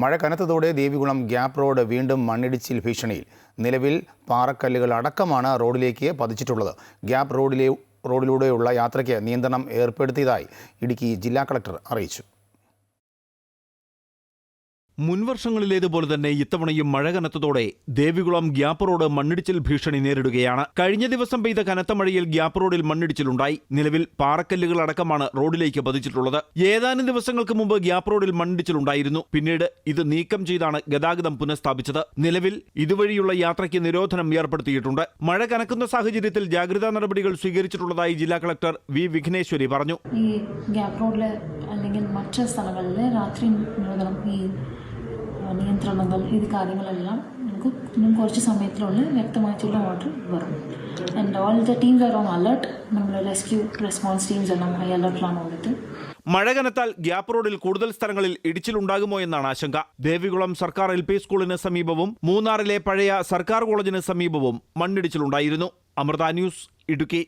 മഴ കനത്തതോടെ Devikulam gap road വീണ്ടും മണ്ണിടിച്ചിൽ ഭീഷണിയിൽ. നിലവിൽ പാറക്കല്ലുകൾ അടക്കമാണ് റോഡിലേക്ക് പതിച്ചിട്ടുള്ളത്. ഗ്യാപ്പ് റോഡിലെ റോഡിലൂടെയുള്ള യാത്രയ്ക്ക് നിയന്ത്രണം ഏർപ്പെടുത്തിയതായി ഇടുക്കി ജില്ലാ കളക്ടർ അറിയിച്ചു. മുൻവർഷങ്ങളിലേതുപോലെ തന്നെ ഇത്തവണയും മഴ കനത്തതോടെ ദേവികുളം ഗ്യാപ്പ് റോഡ് മണ്ണിടിച്ചിൽ ഭീഷണി നേരിടുകയാണ്. കഴിഞ്ഞ ദിവസം പെയ്ത കനത്ത മഴയിൽ ഗ്യാപ്പ് റോഡിൽ മണ്ണിടിച്ചിലുണ്ടായി. നിലവിൽ പാറക്കല്ലുകൾ അടക്കമാണ് റോഡിലേക്ക് പതിച്ചിട്ടുള്ളത്. ഏതാനും ദിവസങ്ങൾക്ക് മുമ്പ് ഗ്യാപ്പ് റോഡിൽ മണ്ണിടിച്ചിലുണ്ടായിരുന്നു. പിന്നീട് ഇത് നീക്കം ചെയ്താണ് ഗതാഗതം പുനഃസ്ഥാപിച്ചത്. നിലവിൽ ഇതുവഴിയുള്ള യാത്രയ്ക്ക് നിരോധനം ഏർപ്പെടുത്തിയിട്ടുണ്ട്. മഴ കനക്കുന്ന സാഹചര്യത്തിൽ ജാഗ്രതാ നടപടികൾ സ്വീകരിച്ചിട്ടുള്ളതായി ജില്ലാ കളക്ടർ വി വിഘ്നേശ്വരി പറഞ്ഞു. ഈ ഗ്യാപ്പ് റോഡിൽ അല്ലെങ്കിൽ മറ്റ് സ്ഥലങ്ങളിൽ രാത്രി നിരോധനം ഈ നിയന്ത്രണങ്ങൾ ഇത് കാര്യങ്ങളെല്ലാം നമുക്ക് കുറച്ച് സമയത്തിനുള്ളിൽ വ്യക്തമായിട്ടുള്ള ഓർഡർ വരും. And all the teams are on alert നമ്മൾ റെസ്ക്യൂ റെസ്പോൺസ് ടീംസ് എല്ലാം ഹൈ അലർട്ടിലാണ് ഉള്ളത് മഴ കനത്താൽ ഗ്യാപ്പ് റോഡിൽ കൂടുതൽ സ്ഥലങ്ങളിൽ ഇടിച്ചിലുണ്ടാകുമോ എന്നാണ് ആശങ്ക. ദേവികുളം സർക്കാർ എൽ പി സ്കൂളിന് സമീപവും മൂന്നാറിലെ പഴയ സർക്കാർ കോളേജിന് സമീപവും മണ്ണിടിച്ചിലുണ്ടായിരുന്നു. അമൃത ന്യൂസ് ഇടുക്കി.